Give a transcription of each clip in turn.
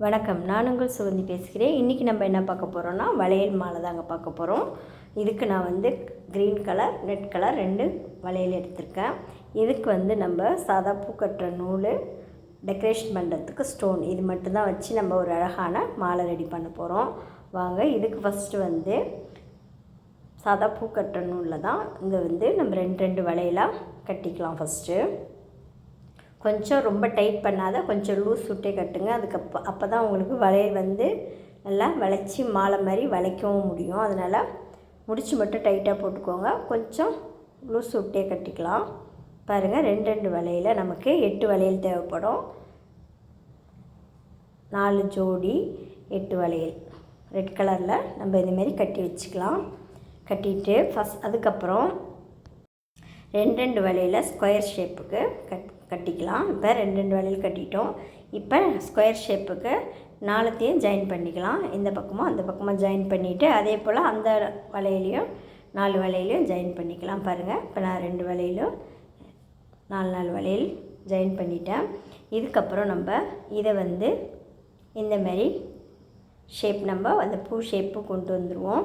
வணக்கம். நான் உங்கள் சுகந்தி பேசுகிறேன். இன்றைக்கி நம்ம என்ன பார்க்க போகிறோம்னா வளையல் மாலை தாங்க பார்க்க போகிறோம் இதுக்கு நான் வந்து க்ரீன் கலர் ரெட் கலர் ரெண்டு வளையல் எடுத்திருக்கேன். இதுக்கு வந்து நம்ம சாதா பூ கட்டுற நூல் டெக்கரேஷன் பண்ணுறதுக்கு ஸ்டோன் இது மட்டும்தான் வச்சு நம்ம ஒரு அழகான மாலை ரெடி பண்ண போகிறோம் வாங்க இதுக்கு ஃபஸ்ட்டு வந்து சாதா பூ கட்டுற நூலில் தான் இங்கே வந்து நம்ம ரெண்டு ரெண்டு வளையலாக கட்டிக்கலாம் ஃபஸ்ட்டு கொஞ்சம் ரொம்ப டைட் பண்ணாத கொஞ்சம் லூஸ் விட்டே கட்டுங்க. அதுக்கு அப்போ அப்போ தான் உங்களுக்கு வளையல் வந்து நல்லா வளைச்சி மாலை மாதிரி வளைக்கவும் முடியும். அதனால் முடிச்சு மட்டும் டைட்டாக போட்டுக்கோங்க. கொஞ்சம் லூஸ் விட்டே கட்டிக்கலாம். பாருங்கள் ரெண்டு ரெண்டு வளையல் நமக்கு எட்டு வளையல் தேவைப்படும். நாலு ஜோடி எட்டு வளையல். ரெட் கலரில் நம்ம இதுமாரி கட்டி வச்சுக்கலாம். கட்டிட்டு ஃபஸ்ட் அதுக்கப்புறம் ரெண்டு ரெண்டு வலையில் ஸ்கொயர் ஷேப்புக்கு கட் கட்டிக்கலாம். இப்போ ரெண்டு ரெண்டு வலையில் கட்டிட்டோம். இப்போ ஸ்கொயர் ஷேப்புக்கு நாலுத்தையும் ஜாயின் பண்ணிக்கலாம். இந்த பக்கமும் அந்த பக்கமாக ஜாயின் பண்ணிவிட்டு அதே போல் அந்த வலையிலையும் நாலு வலையிலையும் ஜாயின் பண்ணிக்கலாம். பாருங்கள் இப்போ நான் ரெண்டு வலையிலும் நாலு நாலு வலையில் ஜாயின் பண்ணிட்டேன். இதுக்கப்புறம் நம்ம இதை வந்து இந்தமாரி ஷேப் நம்ம அந்த பூ ஷேப்பு கொண்டு வந்துடுவோம்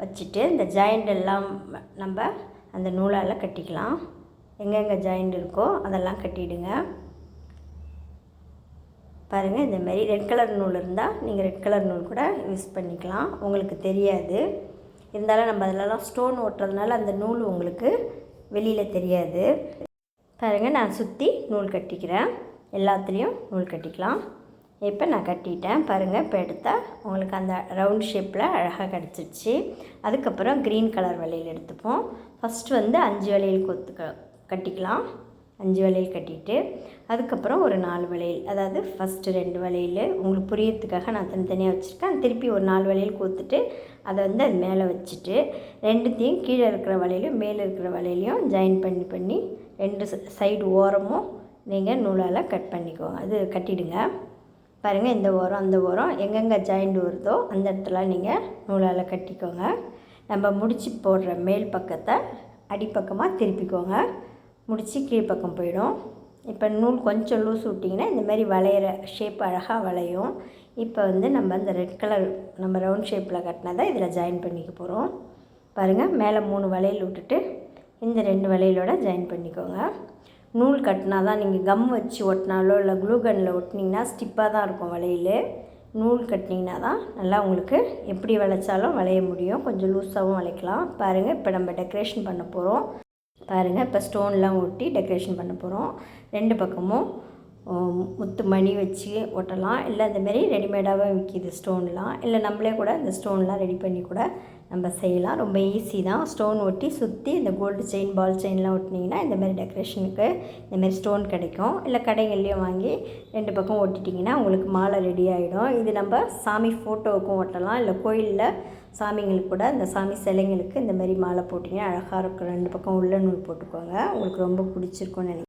வச்சுட்டு இந்த ஜாயிண்ட் எல்லாம் நம்ம அந்த நூலால் கட்டிக்கலாம். எங்கெங்கே ஜாயிண்ட் இருக்கோ அதெல்லாம் கட்டிடுங்க. பாருங்கள் இந்தமாரி ரெட் கலர் நூல் இருந்தால் நீங்கள் ரெட் கலர் நூல் கூட யூஸ் பண்ணிக்கலாம். உங்களுக்கு தெரியாது. இருந்தாலும் நம்ம அதிலலாம் ஸ்டோன் ஓட்டுறதுனால அந்த நூல் உங்களுக்கு வெளியில் தெரியாது. பாருங்கள் நான் சுற்றி நூல் கட்டிக்கிறேன். எல்லாத்துலேயும் நூல் கட்டிக்கலாம். இப்போ நான் கட்டிட்டேன். பாருங்கள் இப்போ எடுத்தால் உங்களுக்கு அந்த ரவுண்ட் ஷேப்பில் அழகாக கிடச்சிருச்சு. அதுக்கப்புறம் க்ரீன் கலர் வளையல் எடுத்துப்போம். ஃபஸ்ட்டு வந்து அஞ்சு வளையல் கொத்து கட்டிக்கலாம். அஞ்சு வளையல் கட்டிட்டு அதுக்கப்புறம் ஒரு நாலு வளையல். அதாவது ஃபஸ்ட்டு ரெண்டு வளையல். உங்களுக்கு புரியறதுக்காக நான் தனித்தனியாக வச்சுருக்கேன். திருப்பி ஒரு நாலு வளையல் கோத்துட்டு அதை வந்து அது மேலே வச்சுட்டு ரெண்டுத்தையும் கீழே இருக்கிற வலையிலையும் மேலே இருக்கிற வலையிலையும் ஜாயின் பண்ணி பண்ணி ரெண்டு சைடு ஓரமும் நீங்கள் நூலால் கட் பண்ணிக்கோங்க. அது கட்டிடுங்க. பாருங்கள் இந்த ஓரம் அந்த ஓரம் எங்கெங்கே ஜாயிண்ட் வருதோ அந்த இடத்துல நீங்கள் நூலால் கட்டிக்கோங்க. நம்ம முடிச்சு போடுற மேல் பக்கத்தை அடிப்பக்கமாக திருப்பிக்கோங்க. முடித்து கீழ்ப்பக்கம் போயிடும். இப்போ நூல் கொஞ்சம் லூஸ் விட்டிங்கன்னா இந்தமாரி வளையிற ஷேப் அழகாக வளையும். இப்போ வந்து நம்ம அந்த ரெட் கலர் நம்ம ரவுண்ட் ஷேப்பில் கட்டினதை இதில் ஜாயின் பண்ணிக்க போகிறோம் பாருங்கள் மேலே மூணு வளையல் விட்டுட்டு இந்த ரெண்டு வளையலோட ஜாயின் பண்ணிக்கோங்க. நூல் கட்டினா தான் நீங்கள் கம் வச்சு ஒட்டினாலோ இல்லை க்ளூகனில் ஒட்டினீங்கன்னா ஸ்டிப்பாக தான் இருக்கும் வளையல். நூல் கட்டினீங்கன்னா தான் நல்லா உங்களுக்கு எப்படி வளைச்சாலும் வளைய முடியும். கொஞ்சம் லூஸாகவும் வளைக்கலாம். பாருங்கள் இப்போ நம்ம டெக்கரேஷன் பண்ண போகிறோம் பாருங்கள் இப்போ ஸ்டோன்லாம் ஒட்டி டெக்கரேஷன் பண்ண போகிறோம் ரெண்டு பக்கமும் முத்து மணி வச்சு ஒட்டலாம். இல்லை இந்தமாரி ரெடிமேடாகவே விற்கிது ஸ்டோன்லாம் இல்லை நம்மளே கூட இந்த ஸ்டோன்லாம் ரெடி பண்ணி கூட நம்ம செய்யலாம். ரொம்ப ஈஸி தான். ஸ்டோன் ஒட்டி சுற்றி இந்த கோல்டு செயின் பால் செயின்லாம் ஒட்டினீங்கன்னா இந்தமாரி டெக்கரேஷனுக்கு இந்தமாரி ஸ்டோன் கிடைக்கும். இல்லை கடைகள்லேயும் வாங்கி ரெண்டு பக்கம் ஒட்டிட்டிங்கன்னா உங்களுக்கு மாலை ரெடி ஆகிடும் இது நம்ம சாமி ஃபோட்டோவுக்கும் ஒட்டலாம். இல்லை கோயிலில் சாமிங்களுக்கு கூட இந்த சாமி சிலைங்களுக்கு இந்த மாதிரி மாலை போட்டிங்கன்னா அழகாக இருக்கும். ரெண்டு பக்கம் உள்ள நூல் போட்டுக்கோங்க. உங்களுக்கு ரொம்ப பிடிச்சிருக்கும்னு நினைக்கிறேன்.